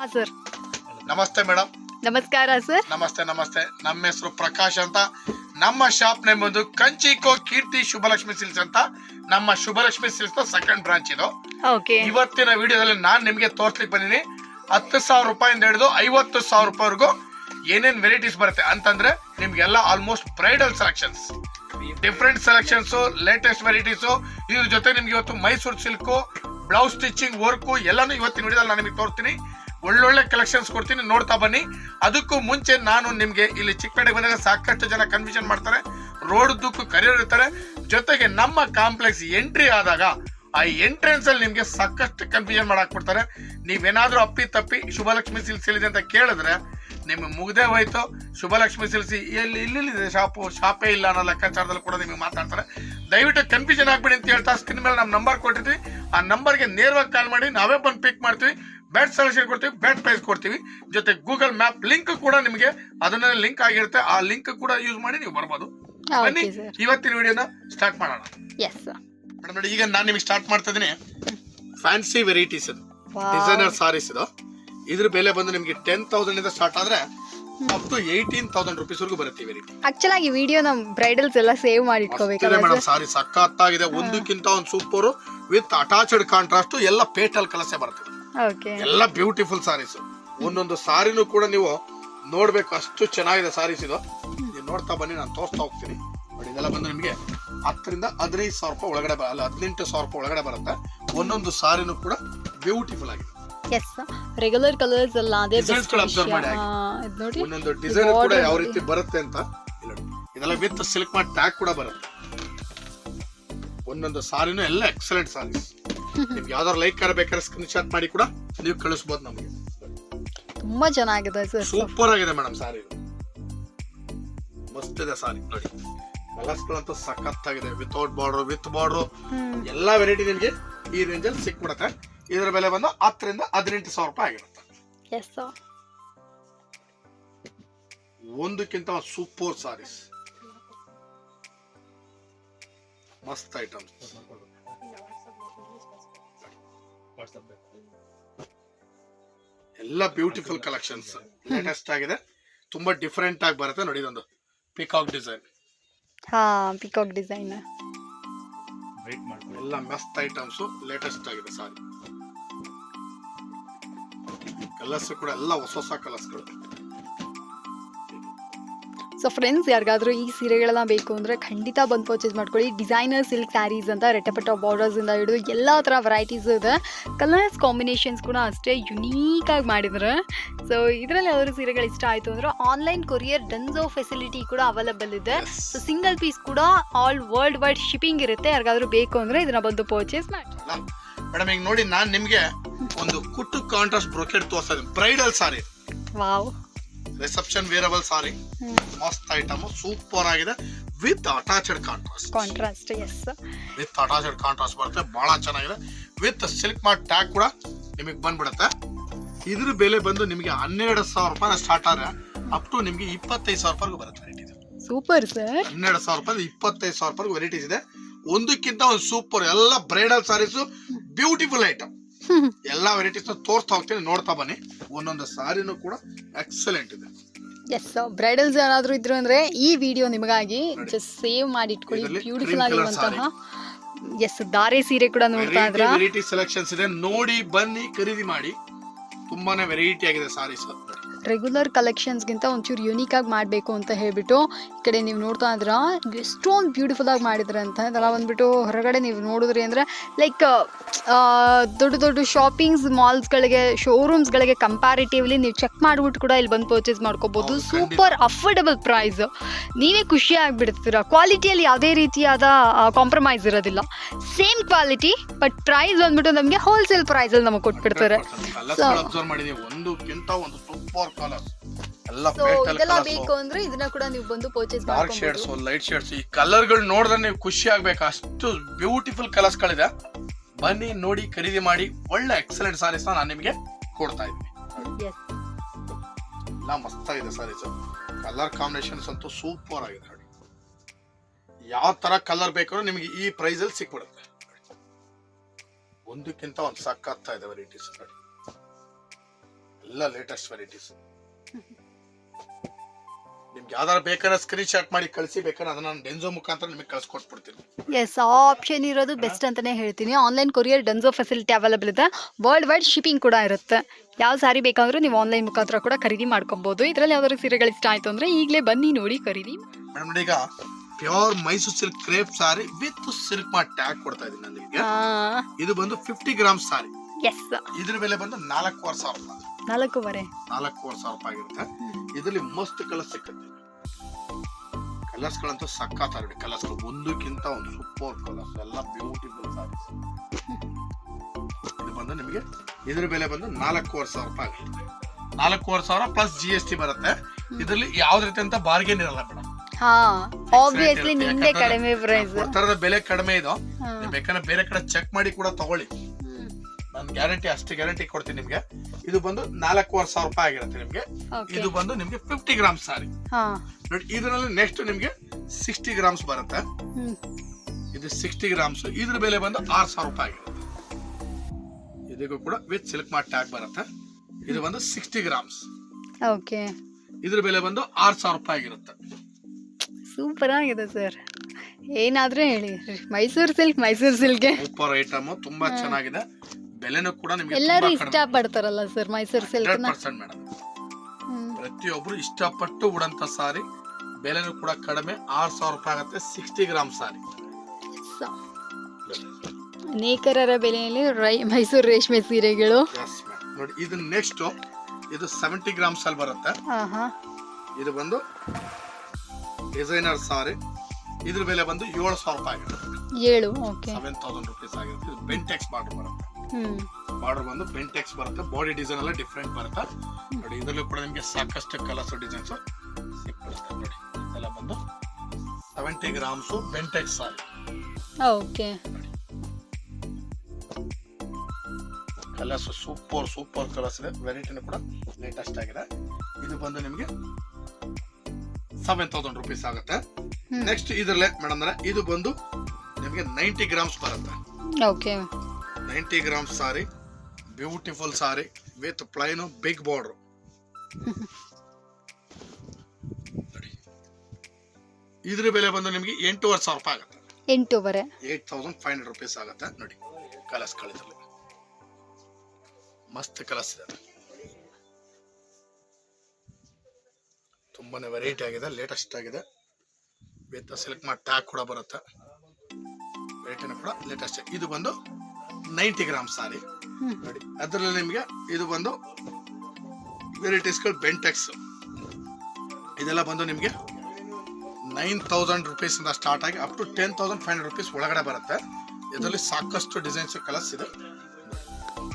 ಹಾಂ ಸರ್. ನಮಸ್ತೆ ಮೇಡಮ್ ನಮಸ್ಕಾರ ಸರ್. ನಮಸ್ತೆ ನಮಸ್ತೆ. ನಮ್ಮ ಹೆಸರು ಪ್ರಕಾಶ್ ಅಂತ. ನಮ್ಮ ಶಾಪ್ ನೇಮ್ ಒಂದು ಕಂಚಿಕೋ ಕೀರ್ತಿ ಶುಭಲಕ್ಷ್ಮಿ ಸಿಲ್ಸ್ ಅಂತ. ನಮ್ಮ ಶುಭಲಕ್ಷ್ಮಿ ಸಿಲ್ಸ್ನ ಸೆಕೆಂಡ್ ಬ್ರಾಂಚ್ ಇದು. ಓಕೆ. ಇವತ್ತಿನ ವಿಡಿಯೋದಲ್ಲಿ ನಾನ್ ನಿಮ್ಗೆ ತೋರ್ಸ್ಲಿಕ್ಕೆ ಬಂದಿನಿ. ಹತ್ತು ಸಾವಿರ ರೂಪಾಯಿಂದ ಹಿಡಿದು ಐವತ್ತು ಸಾವಿರ ರೂಪಾಯಿವರೆಗೂ ಏನೇನ್ ವೆರೈಟೀಸ್ ಬರುತ್ತೆ ಅಂತಂದ್ರೆ ನಿಮ್ಗೆಲ್ಲ almost bridal selections different selections latest varieties ಇದ್ರ ಜೊತೆ ನಿಮ್ಗೆ ಇವತ್ತು Mysuru silk blouse stitching work ಎಲ್ಲಾನು ಇವತ್ತಿನ ವಿಡಿಯೋದಲ್ಲಿ ನಾನು ನಿಮಗೆ ತೋರಿಸ್ತೀನಿ. ಒಳ್ಳೊಳ್ಳೆ ಕಲೆಕ್ಷನ್ಸ್ ಕೊಡ್ತೀನಿ, ನೋಡ್ತಾ ಬನ್ನಿ. ಅದಕ್ಕೂ ಮುಂಚೆ ನಾನು ನಿಮಗೆ ಇಲ್ಲಿ ಚಿಕ್ಕಪೇಟೆಗೆ ಬಂದಾಗ ಸಾಕಷ್ಟು ಜನ ಕನ್ಫ್ಯೂಷನ್ ಮಾಡ್ತಾರೆ. ರೋಡ್ ದುಕ್ಕು ಕರಿಯರ್ ಇರ್ತಾರೆ. ಜೊತೆಗೆ ನಮ್ಮ ಕಾಂಪ್ಲೆಕ್ಸ್ ಎಂಟ್ರಿ ಆದಾಗ ಆ ಎಂಟ್ರೆನ್ಸ್ ಅಲ್ಲಿ ನಿಮ್ಗೆ ಸಾಕಷ್ಟು ಕನ್ಫ್ಯೂಷನ್ ಮಾಡಾಕ್ ಬಿಡ್ತಾರೆ ನೀವೇನಾದ್ರೂ ಅಪ್ಪಿ ತಪ್ಪಿ ಶುಭಲಕ್ಷ್ಮಿ ಸಿಲ್ಸ್ ಎಲ್ಲಿದೆ ಅಂತ ಕೇಳಿದ್ರೆ ನಿಮ್ಗೆ ಮುಗ್ದೇ ಹೋಯ್ತು. ಶುಭಲಕ್ಷ್ಮಿ ಸಿಲ್ಸಿ ಎಲ್ಲಿ ಇಲ್ಲಿದೆ ಶಾಪು? ಶಾಪೇ ಇಲ್ಲ ಅನ್ನೋ ಲೆಕ್ಕಾಚಾರದಲ್ಲಿ ಕೂಡ ನಿಮಗೆ ಮಾತಾಡ್ತಾರೆ. ದಯವಿಟ್ಟು ಕನ್ಫ್ಯೂಷನ್ ಆಗ್ಬೇಡಿ ಅಂತ ಹೇಳ್ತಾ ಸ್ಕ್ರೀನ್ ಮೇಲೆ ನಮ್ಮ ನಂಬರ್ ಕೊಟ್ಟಿದ್ವಿ. ಆ ನಂಬರ್ಗೆ ನೇರವಾಗಿ ಕಾಲ್ ಮಾಡಿ, ನಾವೇ ಬಂದು ಪಿಕ್ ಮಾಡ್ತೀವಿ. ಬೆಡ್ ಸೆಲೆಕ್ಷನ್ ಕೊಡ್ತೀವಿ ಬೆಡ್ ಪ್ರೈಸ್ ಕೊಡ್ತೀವಿ. ಜೊತೆ ಗೂಗಲ್ ಮ್ಯಾಪ್ ಲಿಂಕ್ ಕೂಡ ನಿಮಗೆ ಅದನ್ನ ಲಿಂಕ್ ಆಗಿರುತ್ತೆ. ಆ ಲಿಂಕ್ ಕೂಡ ಯೂಸ್ ಮಾಡಿ ನೀವು ಬರ್ಬೋದು. ಬನ್ನಿ ಇವತ್ತಿನ ವಿಡಿಯೋನ ಸ್ಟಾರ್ಟ್ ಮಾಡೋಣ. ಎಸ್ ಮೇಡಮ್ ನೋಡಿ ಈಗ ನಾನು ನಿಮಗೆ ಸ್ಟಾರ್ಟ್ ಮಾಡ್ತಾ ಇದೀನಿ ಫ್ಯಾನ್ಸಿ ವೆರೈಟೀಸ್ ಇದು ಡಿಸೈನರ್ ಸಾರೀಸ್ ಇದು. ಇದ್ರ ಬೆಲೆ ಬಂದು ನಿಮಗೆ ಟೆನ್ ತೌಸಂಡ್ ಇಂದ ಸ್ಟಾರ್ಟ್ ಆದ್ರೆ up to eighteen thousand rupees ವರೆಗೂ ಬರುತ್ತೆ ಈ ವೆರೈಟಿ ಆಕ್ಚುಲ್ ಆಗಿ ವಿಡಿಯೋ ನಮ್ಮ ಬ್ರೈಡಲ್ಸ್ ಎಲ್ಲ ಸೇವ್ ಮಾಡಿ ಮೇಡಮ್ ಸಾರಿ ಸಖತ್ತಾಗಿದೆ. ಒಂದಕ್ಕಿಂತ ಒಂದು ಸೂಪರ್ ವಿತ್ ಅಟ್ಯಾಚ್ಡ್ ಕಾಂಟ್ರಾಸ್ಟ್ ಎಲ್ಲ ಪೇಟಲ್ ಕಲಸೆ ಬರುತ್ತೆ. ಎಲ್ಲ ಬ್ಯೂಟಿಫುಲ್ ಸಾರೀಸ್ ಒಂದೊಂದು ಸಾರಿನೂ ಕೂಡ ನೀವು ನೋಡ್ಬೇಕು ಅಷ್ಟು ಚೆನ್ನಾಗಿದೆ ಸಾರೀಸ್ ಇದು. ನೀವು ನೋಡ್ತಾ ಬನ್ನಿ ನಾನು ತೋರಿಸ್ತಾ ಹೋಗ್ತೀನಿ. ಬಟ್ ಇದೆಲ್ಲ ಬಂದು ನಿಮಗೆ ಹತ್ತರಿಂದ ಹದಿನೈದು ಸಾವಿರ ರೂಪಾಯಿ ಒಳಗಡೆ ಬರಲ್ಲ ಅಲ್ಲ ಹದಿನೆಂಟು ಸಾವಿರ ರೂಪಾಯಿ ಒಳಗಡೆ ಬರುತ್ತೆ. ಒಂದೊಂದು ಸಾರಿನೂ ಕೂಡ ಬ್ಯೂಟಿಫುಲ್ ಆಗಿದೆ. ಎಸ್ ರೆಗ್ಯುಲರ್ ಕಲರ್ಸ್ ಅಲ್ಲ ಅದೇ ನೋಡಿ. ಒಂದೊಂದು ಡಿಸೈನ್ ಕೂಡ ಯಾವ ರೀತಿ ಬರುತ್ತೆ ಅಂತ ಇದೆಲ್ಲ ವಿತ್ ಸಿಲ್ಕ್ ಮಾಡಿ ಟ್ಯಾಗ್ ಕೂಡ ಬರುತ್ತೆ. ಒಂದೊಂದು ಸಾರಿನೂ ಎಲ್ಲ ಎಕ್ಸಲೆಂಟ್ ಸಾರೀಸ್ ನಿಮ್ಗೆ ಯಾವ್ದಾದ್ರು ಲೈಕ್ ಬೇಕಾದ್ರೆ ಸ್ಕ್ರೀನ್ ಶಾಟ್ ಮಾಡಿ ಕೂಡ ನೀವು ಕಳಿಸ್ಬೋದು ನಮಗೆ. ತುಂಬಾ ಚೆನ್ನಾಗಿದೆ ಸರ್ ಸೂಪರ್ ಆಗಿದೆ ಮೇಡಮ್ ಸಾರಿ ಮಸ್ತ್ ಇದೆ ಸಾರಿ ನೋಡಿ ಕಲರ್ಸ್ ಗಳಂತೂ ಸಖತ್ತಾಗಿದೆ ವಿತೌಟ್ ಬಾರ್ಡರ್ ವಿತ್ ಬಾರ್ಡರ್ ಎಲ್ಲಾ ವೆರೈಟಿ ನಿಮ್ಗೆ ಈ ರೇಂಜ್ ಅಲ್ಲಿ ಸಿಕ್ಬಿಡುತ್ತೆ. ಇದರ ಬೆಲೆ ಬಂದು ಹತ್ತರಿಂದ ಹದಿನೆಂಟು ಸಾವಿರ ರೂಪಾಯಿ ಆಗಿರುತ್ತೆ. ಒಂದಕ್ಕಿಂತ ಸೂಪರ್ ಸಾರೀಸ್ ಮಸ್ತ್ ಐಟಮ್ ಎಲ್ಲ ಬ್ಯೂಟಿಫುಲ್ ಕಲೆಕ್ಷನ್ಸ್ ಲೇಟೆಸ್ಟ್ ಆಗಿದೆ. ತುಂಬಾ ಡಿಫರೆಂಟ್ ಆಗಿ ಬರುತ್ತೆ ನೋಡಿ ಇದೊಂದು. ಪಿಕಾಕ್ ಡಿಸೈನ್ ಹಾ ಪಿಕಾಕ್ ಡಿಸೈನ್ ಎಲ್ಲ ಮಸ್ತ್ ಐಟಮ್ಸ್ ಲೇಟೆಸ್ಟ್ ಆಗಿದೆ ಸಾರಿ. ಕಲರ್ಸ್ ಕೂಡ ಎಲ್ಲ ಹೊಸ ಹೊಸ ಕಲರ್ಸ್ಗಳು ಸೊ ಫ್ರೆಂಡ್ಸ್ ಯಾರಿಗಾದರೂ ಈ ಸೀರೆಗಳೆಲ್ಲ ಬೇಕು ಅಂದರೆ ಖಂಡಿತ ಬಂದು ಪರ್ಚೇಸ್ ಮಾಡ್ಕೊಳ್ಳಿ. ಡಿಸೈನರ್ ಸಿಲ್ಕ್ ಸ್ಯಾರೀಸ್ ಅಂತ ರೆಟಪೆಟ ಬಾರ್ಡರ್ಸಿಂದ ಹಿಡಿದು ಎಲ್ಲ ಥರ ವೆರೈಟೀಸ್ ಇದೆ. ಕಲರ್ಸ್ ಕಾಂಬಿನೇಷನ್ಸ್ ಕೂಡ ಅಷ್ಟೇ ಯುನೀಕಾಗಿ ಮಾಡಿದ್ರು. ಸೊ ಇದರಲ್ಲಿ ಯಾವ್ದಾದ್ರು ಸೀರೆಗಳು ಇಷ್ಟ ಆಯಿತು ಅಂದರೆ ಆನ್ಲೈನ್ ಕೊರಿಯರ್ ಡನ್ಸೋ ಫೆಸಿಲಿಟಿ ಕೂಡ ಅವೈಲಬಲ್ ಇದೆ. ಸೊ ಸಿಂಗಲ್ ಪೀಸ್ ಕೂಡ ಆಲ್ ವರ್ಲ್ಡ್ ವೈಡ್ ಶಿಪ್ಪಿಂಗ್ ಇರುತ್ತೆ. ಯಾರಿಗಾದರೂ ಬೇಕು ಅಂದರೆ ಇದನ್ನ ಬಂದು ಪರ್ಚೇಸ್ ಮಾಡಿ. ಮೇಡಮ್ ಈಗ ನೋಡಿ ನಾನು ನಿಮಗೆ ಒಂದು ಕುಟ್ಟು ಕಾಂಟ್ರಾಸ್ಟ್ ಬ್ರೋಕೆಟ್ ತೋರಿಸ್ತಾ ಇದ್ದೀನಿ bridal sari wow reception wearable sari ಮಸ್ತ್ ಐಟಮ್ ಸೂಪರ್ ಆಗಿದೆ with attached contrast contrast S with attached contrast ಬರುತ್ತೆ ಬಹಳ ಚೆನ್ನಾಗಿದೆ. ವಿತ್ ಸಿಲ್ಕ್ ಮಾರ್ಟ್ ಟ್ಯಾಗ್ ಕೂಡ ನಿಮಗೆ ಬಂದ್ಬಿಡುತ್ತೆ. ಇದ್ರ ಬೆಲೆ ಬಂದು ನಿಮಗೆ ಹನ್ನೆರಡು ಸಾವಿರ ರೂಪಾಯಿ ಸ್ಟಾರ್ಟ್ ಆದರೆ ಅಪ್ ಟು ನಿಮಗೆ ಇಪ್ಪತ್ತೈದು ಸಾವಿರ ರೂಪಾಯಿಗೂ ಬರುತ್ತೆ ವೆರೈಟೀಸ್ ಸೂಪರ್ ಸರ್ ಹನ್ನೆರಡು ಸಾವಿರ ರೂಪಾಯಿ ಇಪ್ಪತ್ತೈದು ಸಾವಿರ ರೂಪಾಯಿ ವೆರೈಟೀಸ್ ಇದೆ. ಒಂದಕ್ಕಿಂತ ಒಂದು ಸೂಪರ್ ಎಲ್ಲ ಬ್ರೈಡಲ್ ಸಾರೀಸು ಬ್ಯೂಟಿಫುಲ್ ಐಟಮ್ ಎಲ್ಲಾ ವೆರೈಟೀಸ್ ತೋರಿಸ್ತಾ ಹೋಗ್ತೀನಿ ನೋಡ್ತಾ ಬನ್ನಿ. ಒಂದೊಂದು ಸಾರಿನೂ ಕೂಡ ಎಕ್ಸಲೆಂಟ್ ಇದೆ. ಎಸ್ ಬ್ರೈಡಲ್ಸ್ ಯಾರಾದ್ರೂ ಇದ್ರು ಅಂದ್ರೆ ಈ ವಿಡಿಯೋ ನಿಮಗಾಗಿ ಜಸ್ಟ್ ಸೇವ್ ಮಾಡಿ ಇಟ್ಕೊಳ್ಳಿ. ಬ್ಯೂಟಿಫುಲ್ ಆಗಿರುವಂತಹ ಎಸ್ ದಾರೆ ಸೀರೆ ಕೂಡ ನೋಡ್ತಾ ಇದ್ರೆ? ವೆರೈಟಿ ಸೆಲೆಕ್ಷನ್ಸ್ ಇದೆ. ನೋಡಿ ಬನ್ನಿ ಖರೀದಿ ಮಾಡಿ. ತುಂಬಾನೇ ವೆರೈಟಿ ಆಗಿದೆ ಸಾರೀಸ್. ರೆಗ್ಯುಲರ್ ಕಲೆಕ್ಷನ್ಸ್ಗಿಂತ ಒಂಚೂರು ಯುನೀಕ್ ಆಗಿ ಮಾಡಬೇಕು ಅಂತ ಹೇಳ್ಬಿಟ್ಟು ಈ ಕಡೆ ನೀವು ನೋಡ್ತಾ ಇದ್ರ ಎಷ್ಟೊಂದು ಬ್ಯೂಟಿಫುಲ್ ಆಗಿ ಮಾಡಿದ್ರೆ ಅಂತ. ಅದೆಲ್ಲ ಬಂದ್ಬಿಟ್ಟು ಹೊರಗಡೆ ನೀವು ನೋಡಿದ್ರಿ ಅಂದರೆ ಲೈಕ್ ದೊಡ್ಡ ದೊಡ್ಡ ಶಾಪಿಂಗ್ಸ್ ಮಾಲ್ಸ್ಗಳಿಗೆ ಶೋರೂಮ್ಸ್ಗಳಿಗೆ ಕಂಪ್ಯಾರಿಟಿವ್ಲಿ ನೀವು ಚೆಕ್ ಮಾಡಿಬಿಟ್ಟು ಕೂಡ ಇಲ್ಲಿ ಬಂದು ಪರ್ಚೇಸ್ ಮಾಡ್ಕೋಬೋದು. ಸೂಪರ್ ಅಫೋರ್ಡಬಲ್ ಪ್ರೈಸ್ ನೀವೇ ಖುಷಿ ಆಗಿಬಿಡ್ತೀರ? ಕ್ವಾಲಿಟಿಯಲ್ಲಿ ಯಾವುದೇ ರೀತಿಯಾದ ಕಾಂಪ್ರಮೈಸ್ ಇರೋದಿಲ್ಲ. ಸೇಮ್ ಕ್ವಾಲಿಟಿ ಬಟ್ ಪ್ರೈಸ್ ಬಂದ್ಬಿಟ್ಟು ನಮಗೆ ಹೋಲ್ಸೇಲ್ ಪ್ರೈಸಲ್ಲಿ ನಮಗೆ ಕೊಟ್ಬಿಡ್ತಾರೆ. ಒಂದು ಸೂಪರ್ ಕಲರ್ ಎಲ್ಲ ಸೊ ಪೇಸ್ಟಲ್ ಇದೆಲ್ಲ ಬೇಕು ಕಲರ್ಸ್ ಅಂದ್ರೆ ಇದನ್ನ ಕೂಡ ನೀವು ಬಂದು purchase dark shades light shades ಈ ಕಲರ್ಗಳು ನೋಡಿದ್ರೆ ನೀವು ಖುಷಿ ಆಗ್ಬೇಕು. ಅಷ್ಟು ಬ್ಯೂಟಿಫುಲ್ ಕಲರ್ಸ್ ಗಳಿದೆ. ಬನ್ನಿ ನೋಡಿ ಖರೀದಿ ಮಾಡಿ. ಒಳ್ಳೆ ಎಕ್ಸಲೆಂಟ್ ಸಾರೀಸ್ ನಾನು ನಿಮಗೆ ಕೊಡ್ತಾ ಇದ್ದೀನಿ. ಎಲ್ಲ ಮಸ್ತಾಗಿದೆ ಸಾರೀಸ್ ಕಲರ್ ಕಾಂಬಿನೇಷನ್ಸ್ ಅಂತೂ ಸೂಪರ್ ಆಗಿದೆ ನೋಡಿ. ಯಾವ ತರ ಕಲರ್ ಬೇಕಾದ್ರೂ ನಿಮಗೆ ಈ ಪ್ರೈಸ್ ಅಲ್ಲಿ ಸಿಕ್ಬಿಡುತ್ತೆ. ಒಂದಕ್ಕಿಂತ ಒಂದು ಸಕ್ಕತ್ತಾ ಇದೆ ವೆರೈಟೀಸ್ ನೋಡಿ. ಎಲ್ಲ ಲೇಟೆಸ್ಟ್ ವೆರೈಟೀಸ್ ನಿಮ್ಗೆ ಯಾವ್ದಾರು ಬೇಕಾದ್ರೆ ಸ್ಕ್ರೀನ್ ಶಾಟ್ ಮಾಡಿ ಕಳಿಸಿ ಬೇಕಾದ್ರೆ ಅದನ್ನ ನಾನು ಡೆನ್ಸೋ ಮುಖಾಂತರ ನಿಮಗೆ ಕಳ್ಸಿಕೊಟ್ಬಿಡ್ತೀನಿ. ಎಸ್ ಆ ಆಪ್ಷನ್ ಇರೋದು ಬೆಸ್ಟ್ ಅಂತಲೇ ಹೇಳ್ತೀನಿ. Online courier Dunzo facility available ಇದೆ. ವರ್ಲ್ಡ್ ವೈಡ್ ಶಿಪ್ಪಿಂಗ್ ಕೂಡ ಇರುತ್ತೆ. ಯಾವ ಸಾರಿ ಬೇಕಾದರೂ ನೀವು ಆನ್ಲೈನ್ ಮುಖಾಂತರ ಕೂಡ ಖರೀದಿ ಮಾಡ್ಕೊಬೋದು. ಇದರಲ್ಲಿ ಯಾವ್ದಾದ್ರು ಸೀರೆಗಳು ಇಷ್ಟ ಆಯಿತು ಅಂದರೆ ಈಗಲೇ ಬನ್ನಿ ನೋಡಿ ಖರೀದಿ ಮೇಡಮ್ ಈಗ pure Mysuru silk crepe sari with silk ಮಾ ಟ್ಯಾಗ್ ಕೊಡ್ತಾ ಇದ್ದೀನಿ ನಾನು ನಿಮಗೆ. ಇದು ಬಂದು ಫಿಫ್ಟಿ ಗ್ರಾಮ್ ಸಾರಿ. ಎಸ್ ಇದ್ರ ಬೆಲೆ ಬಂದು ನಾಲ್ಕೂವರೆ ಸಾವಿರ ನಾಲ್ಕೂವರೆ. ನಾಲ್ಕೂವರೆ ಸಾವಿರ ರೂಪಾಯಿ ಆಗಿರುತ್ತೆ. ಇದರಲ್ಲಿ ಮಸ್ತ್ ಕಲರ್ಸ್ ಸಿಕ್ಕತ್ತೆ. ಕಲರ್ಸ್ಗಳಂತೂ ಸಖತ್ ಕಲರ್ಸ್ಗಳು ಕಲರ್ಸ್ ಒಂದಕ್ಕಿಂತ ಒಂದು ಸೂಪರ್ ಕಲರ್ಸ್. ಎಲ್ಲ ಬ್ಯೂಟಿಫುಲ್ ಸಾರೀಸ್. ಇದು ಬಂದು ನಿಮಗೆ ಇದ್ರ ಬೆಲೆ ಬಂದು ನಾಲ್ಕೂವರೆ ಸಾವಿರ ರೂಪಾಯಿ ಆಗುತ್ತೆ. ನಾಲ್ಕೂವರೆ ಸಾವಿರ ಪ್ಲಸ್ ಜಿ ಎಸ್ ಟಿ ಬರುತ್ತೆ. ಇದರಲ್ಲಿ ಯಾವ್ದು ರೀತಿ ಅಂತ ಬಾರ್ಗೇನ್ ಇರಲ್ಲ ಮೇಡಮ್ ಹಾ ಆಬ್ವಿಯಸ್ಲಿ ನಿಮ್ದೇ ಕಡಿಮೆ ಪ್ರೈಸ್ ಕೊಡ್ತಾರದ ಬೆಲೆ ಕಡಿಮೆ ಇದು. ಬೇಕಾದ್ರೆ ಬೇರೆ ಕಡೆ ಚೆಕ್ ಮಾಡಿ ಕೂಡ ತಗೊಳ್ಳಿ. ನಾನು ಗ್ಯಾರಂಟಿ ಅಷ್ಟು ಗ್ಯಾರಂಟಿ ಕೊಡ್ತೀನಿ ನಿಮ್ಗೆ. ಇದು ಬಂದು ನಾಲ್ಕೂವರೆ ಸಾವಿರ ರೂಪಾಯಿ ಆಗಿರುತ್ತೆ ನಿಮ್ಗೆ. ಇದು ಬಂದು ನಿಮ್ಗೆ ಫಿಫ್ಟಿ ಗ್ರಾಮ್ ಸಾರಿ. ನೋಡಿ ಇದರಲ್ಲಿ ನೆಕ್ಸ್ಟ್ ನಿಮ್ಗೆ ಸಿಕ್ಸ್ಟಿ ಗ್ರಾಮ್ಸ್ ಬರುತ್ತೆ. ಇದು ಸಿಕ್ಸ್ಟಿ ಗ್ರಾಮ್ಸ್ ಇದ್ರ ಬೆಲೆ ಬಂದು ಆರು ಸಾವಿರ ರೂಪಾಯಿ ಆಗಿರುತ್ತೆ. ಇದಕ್ಕೂ ಕೂಡ ವಿತ್ ಸಿಲ್ಕ್ ಮಾರ್ಟ್ ಟ್ಯಾಗ್ ಬರುತ್ತೆ. ಇದು ಬಂದು ಸಿಕ್ಸ್ಟಿ ಗ್ರಾಮ್ಸ್ ಓಕೆ ಇದ್ರ ಬೆಲೆ ಬಂದು ಆರು ಸಾವಿರ ರೂಪಾಯಿ ಆಗಿರುತ್ತೆ. ಸೂಪರ್ ಆಗಿದೆ ಸರ್ ಏನಾದ್ರೂ ಹೇಳಿ. Mysuru silk Mysuru silk super item ತುಂಬಾ ಚೆನ್ನಾಗಿದೆ. ಬೆಲೆನೂ ಕೂಡ ನಿಮಗೆ ಎಲ್ಲರೂ ಇಷ್ಟಪಡ್ತಾರಲ್ಲ sir Mysuru silk percent madam. ಪ್ರತಿಯೊಬ್ರು ಇಷ್ಟಪಟ್ಟು ಉಡಂತ ಸಾರಿ ಬೆಲೆನೂ ಕೂಡ ಕಡಿಮೆ ಆರು ಸಾವಿರ ರೂಪಾಯಿ ಆಗುತ್ತೆ ಸಿಕ್ಸ್ಟಿ ಗ್ರಾಮ್ ಸಾರಿ. ನೇಕರರ ಬೆಲೆಯಲ್ಲಿ ರೈ ಮೈಸೂರು ರೇಷ್ಮೆ ಸೀರೆಗಳು. ನೋಡಿ ಇದು ನೆಕ್ಸ್ಟ್ ಇದು ಸೆವೆಂಟಿ ಗ್ರಾಮ್ಸ್ ಅಲ್ಲಿ ಬರುತ್ತೆ. ಇದು ಬಂದು ಡಿಸೈನರ್ ಸಾರಿ. ಇದ್ರ ಬೆಲೆ ಬಂದು ಏಳು ಸಾವಿರ ರೂಪಾಯಿ ಆಗಿರುತ್ತೆ ಏಳು ಓಕೆ. ಸೆವೆನ್ ತೌಸಂಡ್ ರುಪೀಸ್ ಆಗಿರುತ್ತೆ. ಇದು ಬೆಂಟೆಕ್ಸ್ ಬಾರ್ಡರ್ ಬರುತ್ತೆ. ಬಾರ್ಡರ್ ಬಂದು ಪೆಂಟೆಕ್ಸ್ ಬರುತ್ತೆ. ಬಾಡಿ ಡಿಸೈನ್ ಎಲ್ಲ ಡಿಫ್ರೆಂಟ್ ಬರುತ್ತೆ. ನೋಡಿ ಇದರಲ್ಲೂ ಕೂಡ ನಿಮಗೆ ಸಾಕಷ್ಟು ಕಲರ್ಸ್ ಡಿಸೈನ್ಸ್ ಸಿಕ್ಬಿಡುತ್ತೆ ನೋಡಿ. ಇದೆಲ್ಲ ಬಂದು seventy grams pentex sari. Okay colours super super colours ಇದೆ. ವೆರೈಟಿನೂ ಕೂಡ ಲೇಟೆಸ್ಟ್ ಆಗಿದೆ. ಇದು ಬಂದು ನಿಮಗೆ ಸೆವೆನ್ ತೌಸಂಡ್ ರುಪೀಸ್ ಆಗುತ್ತೆ. ನೆಕ್ಸ್ಟ್ ಇದರಲ್ಲೇ ಮೇಡಮ್ ಇದು ಬಂದು ನಿಮಗೆ ನೈಂಟಿ ಗ್ರಾಮ್ಸ್ ಬರುತ್ತೆ. Okay ninety grams sari beautiful sari with plain big border. ಇದ್ರ ಬೆಲೆ ಬಂದು ನಿಮಗೆ ಎಂಟೂವರೆ ಸಾವಿರ ರೂಪಾಯಿ ಆಗುತ್ತೆ. ಎಂಟೂವರೆ. Eight thousand five hundred rupees ಆಗುತ್ತೆ. ನೋಡಿ ಕಲರ್ಸ್ ಕಳಿದ್ರಲ್ಲಿ ಮಸ್ತ್ ಕಲರ್ಸ್ ಇದೆ. ತುಂಬಾನೇ ವೆರೈಟಿ ಆಗಿದೆ ಲೇಟೆಸ್ಟ್ ಆಗಿದೆ. ವಿತ್ ಸಿಲ್ಕ್ ಮಾಡಿ ಟ್ಯಾಗ್ ಕೂಡ ಬರುತ್ತೆ. ವೆರೈಟಿನೂ ಕೂಡ ಲೇಟೆಸ್ಟ್ ಇದು ಬಂದು ನೈಂಟಿ ಗ್ರಾಮ್ ಸಾರಿ. ನೋಡಿ ಅದರಲ್ಲಿ ನಿಮಗೆ ಇದು ಬಂದು ವೆರೈಟೀಸ್ಗಳು ಬೆಂಟೆಕ್ಸ್. ಇದೆಲ್ಲ ಬಂದು ನಿಮಗೆ ನೈನ್ ತೌಸಂಡ್ ರುಪೀಸಿಂದ ಇಂದ ಸ್ಟಾರ್ಟ್ ಆಗಿ up to ten thousand five hundred rupees ಒಳಗಡೆ ಬರುತ್ತೆ. ಇದರಲ್ಲಿ ಸಾಕಷ್ಟು ಡಿಸೈನ್ಸ್ ಕಲರ್ಸ್ ಇದೆ.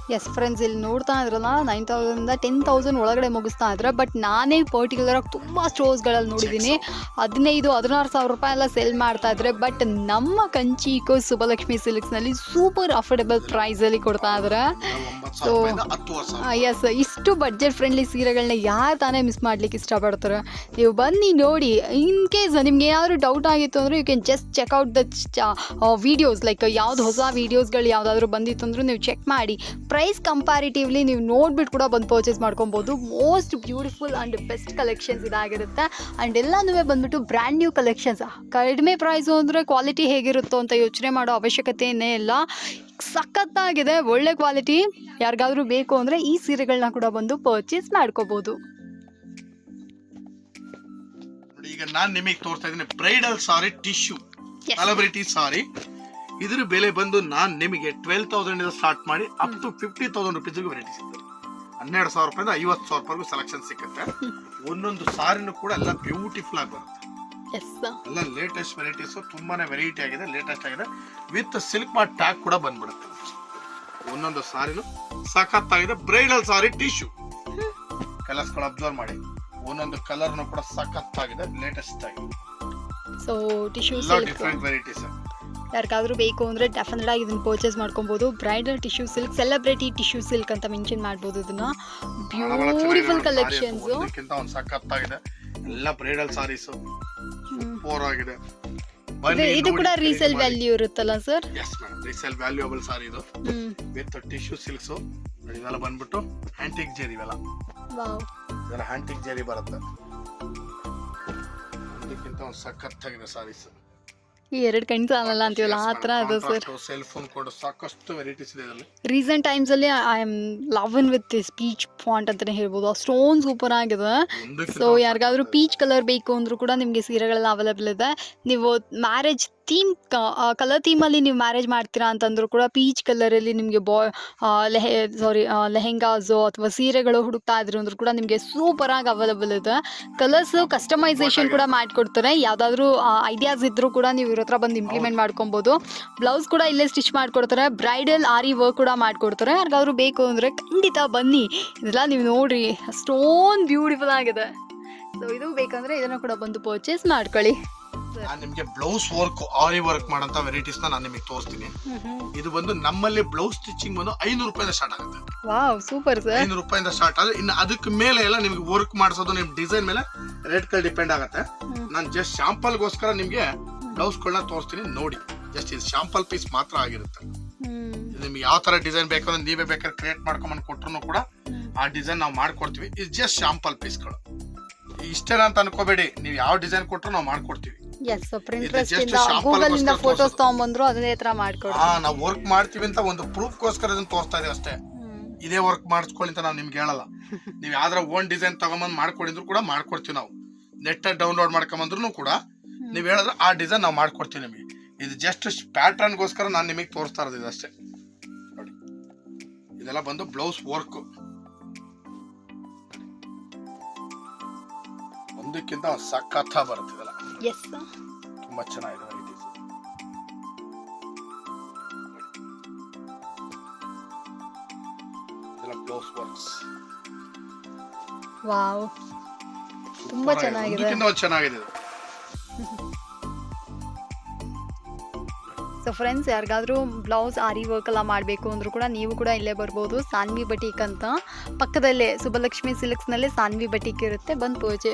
ಎಸ್ ಫ್ರೆಂಡ್ಸ್ ಇಲ್ಲಿ ನೋಡ್ತಾ ಇದ್ರಲ್ಲ ನೈನ್ ತೌಸಂಡ್ ಟೆನ್ ತೌಸಂಡ್ ಒಳಗಡೆ ಮುಗಿಸ್ತಾ ಇದ್ರೆ ಬಟ್ ನಾನೇ ಪರ್ಟಿಕ್ಯುಲರ್ ಆಗಿ ತುಂಬ ಸ್ಟೋರ್ಸ್ಗಳಲ್ಲಿ ನೋಡಿದ್ದೀನಿ. ಹದಿನೈದು ಹದಿನಾರು ಸಾವಿರ ರೂಪಾಯಿ ಎಲ್ಲ ಸೆಲ್ ಮಾಡ್ತಾ ಇದ್ರೆ ಬಟ್ ನಮ್ಮ ಕಂಚಿ ಇಕೋ ಸುಬ್ಬಲಕ್ಷ್ಮಿ ಸಿಲ್ಕ್ಸ್ನಲ್ಲಿ ಸೂಪರ್ ಅಫೋರ್ಡೆಬಲ್ ಪ್ರೈಸಲ್ಲಿ ಕೊಡ್ತಾ ಇದ್ದಾರೆ ಸಾವಿರ ಎಸ್ ಇಷ್ಟು ಬಜೆಟ್ ಫ್ರೆಂಡ್ಲಿ ಸೀರೆಗಳನ್ನ ಯಾರು ತಾನೇ ಮಿಸ್ ಮಾಡ್ಲಿಕ್ಕೆ ಇಷ್ಟಪಡ್ತಾರೆ? ನೀವು ಬನ್ನಿ ನೋಡಿ. ಇನ್ ಕೇಸ್ ನಿಮ್ಗೆ ಏನಾದರೂ ಡೌಟ್ ಆಗಿತ್ತು ಅಂದ್ರೆ you can just check out the videos like ಯಾವ್ದು ಹೊಸ ವೀಡಿಯೋಸ್ಗಳು ಯಾವುದಾದ್ರೂ ಬಂದಿತ್ತು ಅಂದರೂ ನೀವು ಚೆಕ್ ಮಾಡಿ. ಪ್ರೈಸ್ ಕಂಪ್ಯಾರಿಟಿವ್ಲಿ ನೀವು ನೋಡ್ಬಿಟ್ಟು ಕೂಡ ಬಂದು ಪರ್ಚೇಸ್ ಮಾಡ್ಕೊಬೋದು. Most beautiful and best collections ಇದಾಗಿರುತ್ತೆ. ಆ್ಯಂಡ್ ಎಲ್ಲನೂ ಬಂದ್ಬಿಟ್ಟು ಬ್ರ್ಯಾಂಡ್ ನ್ಯೂ ಕಲೆಕ್ಷನ್ಸ್ ಕಡಿಮೆ ಪ್ರೈಸು ಅಂದರೆ ಕ್ವಾಲಿಟಿ ಹೇಗಿರುತ್ತೋ ಅಂತ ಯೋಚನೆ ಮಾಡೋ ಅವಶ್ಯಕತೆಯೇ ಇಲ್ಲ. ಸಖತ್ತಾಗಿದೆ. ಒಳ್ಳೆ ಕ್ವಾಲಿಟಿ ಯಾರಿಗಾದ್ರೂ ಬೇಕು ಅಂದರೆ ಈ ಸೀರೆಗಳನ್ನ ಕೂಡ ಬಂದು ಪರ್ಚೇಸ್ ಮಾಡ್ಕೋಬಹುದು ಈಗ ನಾನು ನಿಮಗೆ ತೋರಿಸ್ತಾ ಇದ್ದೀನಿ bridal sari tissue. Celebrity sari ಇದ್ರ ಬೆಲೆ ಬಂದು ನಾನು ನಿಮಗೆ ಟ್ವೆಲ್ ತೌಸಂಡ್ ಇಂದ ಸ್ಟಾರ್ಟ್ ಮಾಡಿ ಅಪ್ ಟು ಫಿಫ್ಟಿ ತೌಸಂಡ್ ರುಪೀಸ್ಗೂ ವೆರೈಟಿ ಸಿಗ್ತದೆ ಹನ್ನೆರಡು ಸಾವಿರ ರೂಪಾಯಿಂದ ಐವತ್ತು ಸಾವಿರ ರೂಪಾಯಿಗೂ ಸೆಲೆಕ್ಷನ್ ಸಿಗುತ್ತೆ. ಒಂದೊಂದು ಸಾರಿನೂ ಕೂಡ ಎಲ್ಲ ಬ್ಯೂಟಿಫುಲ್ ಆಗಿ ಬರುತ್ತೆ. ಎಲ್ಲ ಲೇಟೆಸ್ಟ್ ವೆರೈಟೀಸ್ ತುಂಬಾನೇ ವೆರೈಟಿ ಆಗಿದೆ ಲೇಟೆಸ್ಟ್ ಆಗಿದೆ. ವಿತ್ ಸಿಲ್ಕ್ ಮಾರ್ಟ್ ಟ್ಯಾಗ್ ಕೂಡ ಬಂದ್ಬಿಡುತ್ತೆ. ಒಂದೊಂದು ಸಾರಿನು ಸಖತ್ತಾಗಿದೆ. ಬ್ರೈಡಲ್ ಸಾರಿ ಟಿಶ್ಯೂ ಕಲರ್ಸ್ಗಳು ಅಬ್ಸರ್ವ್ ಮಾಡಿ. ಒಂದೊಂದು ಕಲರ್ನು ಕೂಡ ಸಖತ್ತಾಗಿದೆ ಲೇಟೆಸ್ಟ್ ಆಗಿದೆ. ಸೊ ಟಿಶ್ಯೂಸ್ ಡಿಫ್ರೆಂಟ್ ವೆರೈಟೀಸ್ ಯಾರಿಗಾದ್ರೂ ಬೇಕು ಅಂದರೆ ಡೆಫಿನೆಟ್ ಆಗಿ ಇದನ್ನು ಪರ್ಚೇಸ್ ಮಾಡ್ಕೊಬೋದು. Bridal tissue silk celebrity tissue silk ಅಂತ ಮೆನ್ಷನ್ ಮಾಡ್ಬೋದು ಇದನ್ನ. ಬ್ಯೂಟಿಫುಲ್ ಕಲೆಕ್ಷನ್ಸು ಸಖತ್ತಾಗಿದೆ. ಎಲ್ಲ ಬ್ರೈಡಲ್ ಸಾರೀಸ್ ಫೋರ್ ಆಗಿದೆ. ಇದು ಕೂಡ ರೀಸೇಲ್ ವ್ಯಾಲ್ಯೂ ಇರುತ್ತಲ್ಲ sir yes madam resale valuable sari ಇದು. ವಿತ್ ಟಿಶ್ಯೂ ಸಿಲ್ಕ್ಸ್ ಇದೆಲ್ಲ ಬಂದ್ಬಿಟ್ಟು ಹ್ಯಾಂಟಿಕ್ ಜೇರಿ ಇವೆಲ್ಲ. ಇದೆಲ್ಲ ಹ್ಯಾಂಟಿಕ್ ಜೇರಿ ಬರುತ್ತೆ. ಇದಕ್ಕಿಂತ ಒಂದು ಸಖತ್ತಾಗಿದೆ ಸಾರೀಸ್ ಈ ಎರಡು ಕಣ್ ಸಾಲಲ್ಲ ಅಂತೀವಲ್ಲ ಆ ಥರ ಅದು ಸರ್. ಸೆಲ್ ಫೋನ್ ಕೊಡು ಸಾಕಷ್ಟು ವೆರೈಟೀಸ್ ಇದೆ ಇದರಲ್ಲಿ recent ಟೈಮ್ಸಲ್ಲಿ I am loving with peach font ಅಂತಲೇ ಹೇಳ್ಬೋದು. ಸ್ಟೋನ್ ಸೂಪರ್ ಆಗಿದೆ. ಸೊ ಯಾರಿಗಾದ್ರೂ ಪೀಚ್ ಕಲರ್ ಬೇಕು ಅಂದರೂ ಕೂಡ ನಿಮಗೆ ಸೀರೆಗಳೆಲ್ಲ ಅವೈಲೇಬಲ್ ಇದೆ. ನೀವು ಮ್ಯಾರೇಜ್ ಥೀಮ್ ಕಲರ್ ಥೀಮಲ್ಲಿ ನೀವು ಮ್ಯಾರೇಜ್ ಮಾಡ್ತೀರಾ ಅಂತಂದ್ರು ಕೂಡ ಪೀಚ್ ಕಲರಲ್ಲಿ ನಿಮಗೆ ಬಾಯ್ ಲೆಹೆ ಸಾರಿ ಲೆಹೆಂಗಾಸು ಅಥವಾ ಸೀರೆಗಳು ಹುಡುಕ್ತಾ ಇದ್ರು ಅಂದ್ರೂ ಕೂಡ ನಿಮಗೆ ಸೂಪರಾಗಿ ಅವೈಲಬಲ್ ಇದೆ ಕಲರ್ಸು ಕಸ್ಟಮೈಸೇಷನ್ ಕೂಡ ಮಾಡಿಕೊಡ್ತಾರೆ. ಯಾವುದಾದ್ರೂ ಐಡಿಯಾಸ್ ಇದ್ದರೂ ಕೂಡ ನೀವು ಇವ್ರ ಹತ್ರ ಬಂದು ಇಂಪ್ಲಿಮೆಂಟ್ ಮಾಡ್ಕೊಬೋದು. ಬ್ಲೌಸ್ ಕೂಡ ಇಲ್ಲೇ ಸ್ಟಿಚ್ ಮಾಡಿಕೊಡ್ತಾರೆ. ಬ್ರೈಡಲ್ ಆರಿ ವರ್ಕ್ ಕೂಡ ಮಾಡಿಕೊಡ್ತಾರೆ. ಯಾರಿಗಾದ್ರೂ ಬೇಕು ಅಂದರೆ ಖಂಡಿತ ಬನ್ನಿ. ಇದೆಲ್ಲ ನೀವು ನೋಡಿರಿ ಅಷ್ಟೊಂದು ಬ್ಯೂಟಿಫುಲ್ ಆಗಿದೆ. ಸೊ ಇದು ಬೇಕಂದ್ರೆ ಇದನ್ನು ಕೂಡ ಬಂದು ಪರ್ಚೇಸ್ ಮಾಡ್ಕೊಳ್ಳಿ. ನಾನು ನಿಮಗೆ ಬ್ಲೌಸ್ ವರ್ಕ್ ಆರಿ ವರ್ಕ್ ಮಾಡಂತ ವೆರೈಟೀಸ್ ನಾನು ನಿಮಗೆ ತೋರಿಸ್ತೀನಿ. ಇದು ಬಂದು ನಮ್ಮಲ್ಲಿ ಬ್ಲೌಸ್ ಸ್ಟಿಚಿಂಗ್ ಬಂದು ಐನೂರು ರೂಪಾಯಿಂದ ಸ್ಟಾರ್ಟ್ ಆಗುತ್ತೆ. Wow super sir. ಐನೂರು ರೂಪಾಯಿಂದ ಸ್ಟಾರ್ಟ್ ಆದ್ರೆ ಇನ್ನು ಅದಕ್ಕೆ ಮೇಲೆ ಎಲ್ಲ ನಿಮ್ಗೆ ವರ್ಕ್ ಮಾಡಿಸೋದು ನಿಮ್ ಡಿಸೈನ್ ಮೇಲೆ ರೇಟ್ಗಳು ಡಿಪೆಂಡ್ ಆಗುತ್ತೆ. ನಾನು ಜಸ್ಟ್ ಶಾಂಪಲ್ಗೋಸ್ಕರ ನಿಮ್ಗೆ ಬ್ಲೌಸ್ಗಳನ್ನ ತೋರಿಸ್ತೀನಿ ನೋಡಿ. ಜಸ್ಟ್ ಇದು ಶಾಂಪಲ್ ಪೀಸ್ ಮಾತ್ರ ಆಗಿರುತ್ತೆ. ನಿಮ್ಗೆ ಯಾವ ತರ ಡಿಸೈನ್ ಬೇಕಂದ್ರೆ ನೀವೇ ಬೇಕಾದ್ರೆ ಕ್ರಿಯೇಟ್ ಮಾಡ್ಕೊಂಡ್ ಕೊಟ್ರು ಕೂಡ ಆ ಡಿಸೈನ್ ನಾವು ಮಾಡ್ಕೊಡ್ತೀವಿ. ಇದು ಜಸ್ಟ್ ಶಾಂಪಲ್ ಪೀಸ್ಗಳು ಇಷ್ಟೇನ ಅಂತ ಅನ್ಕೋಬೇಡಿ. ನೀವು ಯಾವ ಡಿಸೈನ್ ಕೊಟ್ಟರು ನಾವು ಮಾಡ್ಕೊಡ್ತೀವಿ. ಎಸ್ ಪ್ರಿಂಟ್ರೆಸ್ಟ್ ಇಂದ ಗೂಗಲ್ ಇಂದ ಫೋಟೋಸ್ ತಗೊಂಡ್ಬಂದ್ರು ಅದನ್ನೇ ಅದೇ ತರ ಮಾಡ್ಕೊಡಿ ಹಾ ನಾವು ವರ್ಕ್ ಮಾಡ್ತೀವಿ ಅಂತ ಒಂದು ಪ್ರೂಫ್ಗೋಸ್ಕರ ಇದನ್ನ ತೋರಿಸ್ತಾ ಇದೀವಿ ಅಷ್ಟೇ. ಇದೇ ವರ್ಕ್ ಮಾಡಿಸ್ಕೊಳ್ಳಿ ಅಂತ ನಾವು ನಿಮ್ಗೆ ಹೇಳಲ್ಲ. ನೀವು ಯಾವ್ದಾರ ಓನ್ ಡಿಸೈನ್ ತಗೊಂಬಂದ್ ಮಾಡ್ಕೊಡಿದ್ರು ಕೂಡ ಮಾಡ್ಕೊಡ್ತೀವಿ ನಾವು. ನೆಟ್ ಡೌನ್ಲೋಡ್ ಮಾಡ್ಕೊಂಬಂದ್ರು ಕೂಡ ನೀವು ಹೇಳಿದ್ರೆ ಆ ಡಿಸೈನ್ ನಾವು ಮಾಡ್ಕೊಡ್ತೀವಿ ನಿಮಗೆ. ಇದು ಜಸ್ಟ್ ಪ್ಯಾಟ್ರನ್ಗೋಸ್ಕರ ನಾನು ನಿಮಗೆ ತೋರಿಸ್ತಾ ಇರೋದು ಅಷ್ಟೇ. ನೋಡಿ. ಇದೆಲ್ಲ ಬಂದು ಬ್ಲೌಸ್ ವರ್ಕ್ ಒಂದಕ್ಕಿಂತ ಒಂದ್ ಸಖತ್ತ ಬರುತ್ತೆ ಇದೆಲ್ಲ. ಎಸ್ ತುಂಬಾ ಚೆನ್ನಾಗಿದೆ varieties. ಎಲ್ಲ ಬ್ಲೌಸ್ ವರ್ಕ್ಸ್ ವಾವ್. ತುಂಬಾ ಚೆನ್ನಾಗಿದೆ. ಚೆನ್ನಾಗಿದೆ. ಸೊ ಫ್ರೆಂಡ್ಸ್ ಯಾರಿಗಾದರೂ ಬ್ಲೌಸ್ ಆರಿ ವರ್ಕ್ ಎಲ್ಲ ಮಾಡಬೇಕು ಅಂದರೂ ಕೂಡ ನೀವು ಕೂಡ ಇಲ್ಲೇ ಬರ್ಬೋದು. ಸಾನ್ವಿ ಬಟೀಕ್ ಅಂತ ಪಕ್ಕದಲ್ಲೇ ಸುಬ್ಬಲಕ್ಷ್ಮಿ ಸಿಲ್ಕ್ಸ್ನಲ್ಲೇ ಸಾನ್ವಿ ಬಟೀಕ್ ಇರುತ್ತೆ. ಬಂದು ಪರ್ಚೇ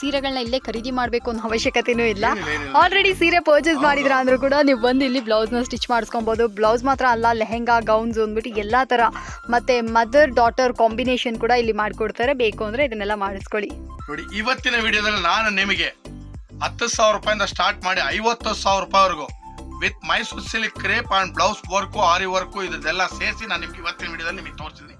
ಸೀರೆಗಳನ್ನ ಇಲ್ಲೇ ಖರೀದಿ ಮಾಡಬೇಕು ಅನ್ನೋ ಅವಶ್ಯಕತೆನೂ ಇಲ್ಲ. ಆಲ್ರೆಡಿ ಸೀರೆ ಪರ್ಚೇಸ್ ಮಾಡಿದ್ರ ಅಂದರೂ ಕೂಡ ನೀವು ಬಂದು ಇಲ್ಲಿ ಬ್ಲೌಸ್ನ ಸ್ಟಿಚ್ ಮಾಡಿಸ್ಕೊಬೋದು. ಬ್ಲೌಸ್ ಮಾತ್ರ ಅಲ್ಲ ಲೆಹೆಂಗಾ ಗೌನ್ಸ್ ಅಂದ್ಬಿಟ್ಟು ಎಲ್ಲ ಥರ ಮತ್ತು ಮದರ್ ಡಾಟರ್ ಕಾಂಬಿನೇಷನ್ ಕೂಡ ಇಲ್ಲಿ ಮಾಡಿಕೊಡ್ತಾರೆ. ಬೇಕು ಅಂದರೆ ಇದನ್ನೆಲ್ಲ ಮಾಡಿಸ್ಕೊಳ್ಳಿ. ನೋಡಿ ಇವತ್ತಿನ ವಿಡಿಯೋದಲ್ಲಿ ನಾನು ನಿಮಗೆ ಹತ್ತು ಸಾವಿರ ರೂಪಾಯಿಂದ ಸ್ಟಾರ್ಟ್ ಮಾಡಿ ಐವತ್ತು ಸಾವಿರ ರೂಪಾಯಿವರೆಗೂ with Mysuru silk crepe and blouse work, aari work ಇದೆಲ್ಲ ಸೇರಿಸಿ ನಾನು ನಿಮ್ಗೆ ಇವತ್ತಿನ ವಿಡಿಯೋದಲ್ಲಿ ನಿಮಗೆ ತೋರಿಸಿದ್ದೀನಿ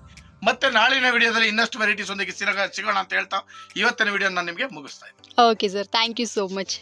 ಮತ್ತೆ ನಾಳಿನ ವಿಡಿಯೋದಲ್ಲಿ ಇನ್ನಷ್ಟು ವೆರೈಟೀಸ್ ಒಂದಿಗೆ ಸಿಗ ಸಿಗೋಣ ಅಂತ ಹೇಳ್ತಾ, ಇವತ್ತಿನ ವಿಡಿಯೋ ನಾನು ನಿಮಗೆ ಮುಗಿಸ್ತಾ ಇದ್ದೀನಿ. Okay sir thank you so much